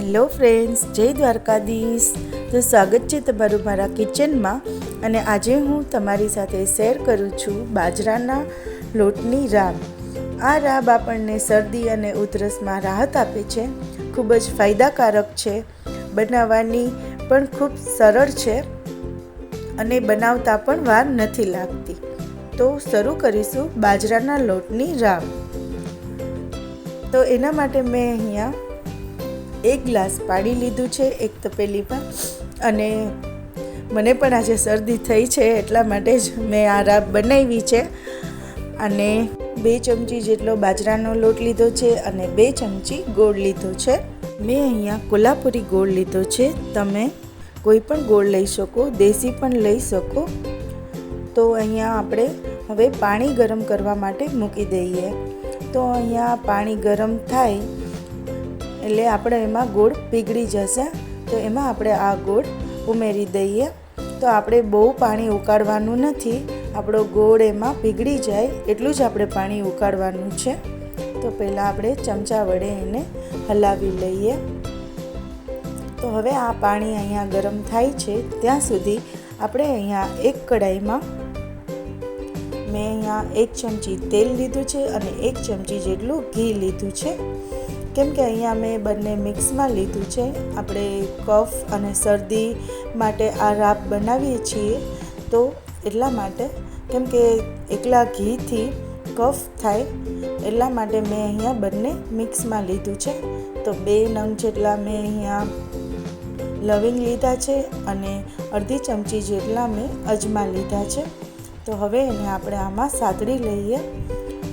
Hello friends, જય દ્વારકાધીશ. તો સ્વાગત છે તમારું મારા કિચનમાં અને આજે હું તમારી સાથે શેર કરું છું બાજરાના લોટની રાબ. આ રાબ આપણને શરદી અને ઉધરસમાં રાહત આપે છે, ખૂબ જ ફાયદાકારક છે, બનાવવાની પણ ખૂબ સરળ છે અને બનાવતા પણ વાર નથી લાગતી. તો શરૂ કરીશું બાજરાના લોટની રાબ. તો એના માટે મેં અહીંયા એક ગ્લાસ પાણી લીધું છે, એક તપેલીમાં. અને મને પણ આજે શરદી થઈ છે, એટલા માટે જ મેં આ રાબ બનાવી છે. અને બે ચમચી જેટલો બાજરાનો લોટ લીધો છે અને બે ચમચી ગોળ લીધો છે. મેં અહીંયા કોલ્હાપુરી ગોળ લીધો છે. તમે કોઈ પણ ગોળ લઈ શકો, દેશી પણ લઈ શકો. તો અહીંયા આપણે હવે પાણી ગરમ કરવા માટે મૂકી દઈએ. તો અહીંયા પાણી ગરમ થાય એટલે આપણે એમાં ગોળ પીગળી જશે. તો એમાં આપણે આ ગોળ ઉમેરી દઈએ. તો આપણે બહુ પાણી ઉકાળવાનું નથી. આપણો ગોળ એમાં પીગળી જાય એટલું જ આપણે પાણી ઉકાળવાનું છે. તો પહેલાં આપણે ચમચા વડે એને હલાવી લઈએ. તો હવે આ પાણી અહીંયા ગરમ થાય છે. ત્યાં સુધી આપણે અહીંયા એક કઢાઈમાં મેં અહીંયા એક ચમચી તેલ લીધું છે અને એક ચમચી જેટલું ઘી લીધું છે. કેમ કે અહીંયા મેં બંને મિક્સમાં લીધું છે. આપણે કફ અને શરદી માટે આ રાબ બનાવીએ છીએ. તો એટલા માટે, કેમ કે એકલા ઘીથી કફ થાય, એટલા માટે મેં અહીંયા બંને મિક્સમાં લીધું છે. તો બે નંગ જેટલા મેં અહીંયા લવિંગ લીધા છે અને અડધી ચમચી જેટલા મેં અજમા લીધા છે. તો હવે એને આપણે આમાં સાતળી લઈએ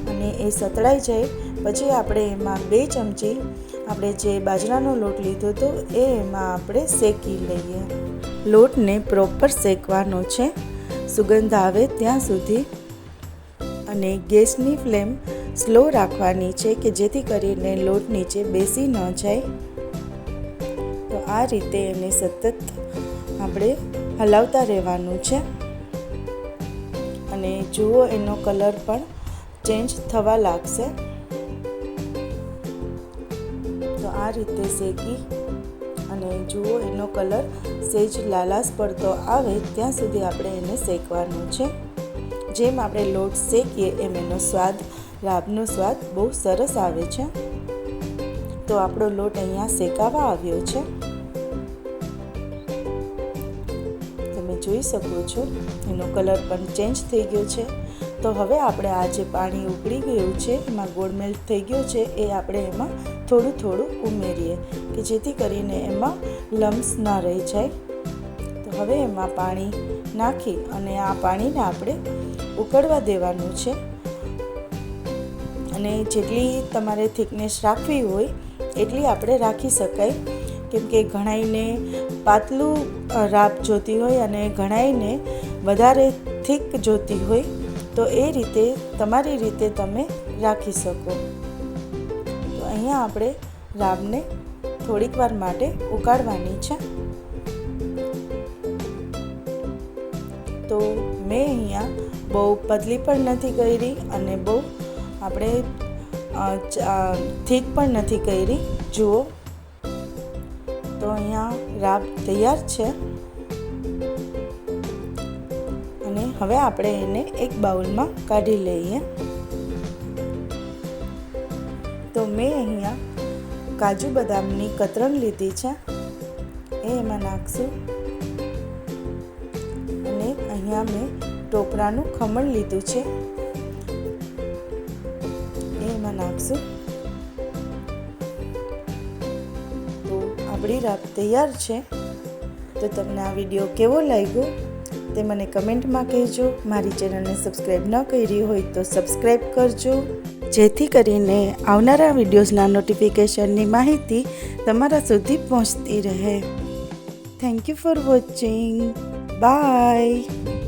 અને એ સતળાઈ જાય. પછી આપણે એમાં બે ચમચી આપણે જે બાજરાનો લોટ લીધો હતો, એ એમાં આપણે શેકી લઈએ. લોટને પ્રોપર શેકવાનો છે. સુગંધ આવે ત્યાં સુધી. અને ગેસની ફ્લેમ સ્લો રાખવાની છે કે જેથી કરીને લોટ નીચે બેસી ન જાય. તો આ રીતે એને સતત આપણે હલાવતા રહેવાનું છે. અને જુઓ એનો કલર પણ ચેન્જ થવા લાગશે. આ રીતે શેકી અને જુઓ એનો કલર સેજ લાલાશ પડતો આવે ત્યાં સુધી આપણે એને શેકવાનું છે. જેમ આપણે લોટ શેકીએ એમ એનો સ્વાદ, રાબનો સ્વાદ બહુ સરસ આવે છે. તો આપણો લોટ અહીંયા શેકાવા આવ્યો છે. તમે જોઈ શકો છો, એનો કલર પણ ચેન્જ થઈ ગયો છે. તો હવે આપણે આ જે પાણી ઉકળી ગયું છે, એમાં ગોળ મેલ્ટ થઈ ગયો છે, એ આપણે એમાં થોડું થોડું ઉમેરીએ કે જેથી કરીને એમાં લમ્સ ન રહી જાય. તો હવે એમાં પાણી નાખી અને આ પાણીને આપણે ઉકળવા દેવાનું છે. અને જેટલી તમારે થિકનેસ રાખવી હોય, એટલી આપણે રાખી શકાય. કેમ કે ઘણાઈને પાતળું રાપ જોતી હોય અને ઘણાઈને વધારે થીક જોતી હોય તો એ રીતે, તમારી રીતે તમે રાખી શકો. તો અહીંયા આપણે રાબને થોડીક વાર માટે ઉકાળવાની છે. તો મેં અહીંયા બહુ પતલી પણ નથી કરી અને બહુ આપણે થીક પણ નથી કરી. જુઓ. તો અહીંયા રાબ તૈયાર છે. હવે આપણે એને એક બાઉલમાં કાઢી લઈએ. તો મેં અહીંયા કાજુ બદામની કતરણ લીધી છે. એ એમાં નાખશું. અને અહીંયા મેં ટોપરાનું ખમણ લીધું છે. એ એમાં નાખશું. તો આપણી રાબ તૈયાર છે. તો તમને આ વીડિયો કેવો લાગ્યો? તે મને કમેન્ટમાં કહેજો. મારી ચેનલને સબસ્ક્રાઈબ ન કરી હોય તો સબસ્ક્રાઈબ કરજો. જેથી કરીને આવનારા વિડીયોઝના નોટિફિકેશનની માહિતી તમારા સુધી પહોંચતી રહે. Thank you for watching bye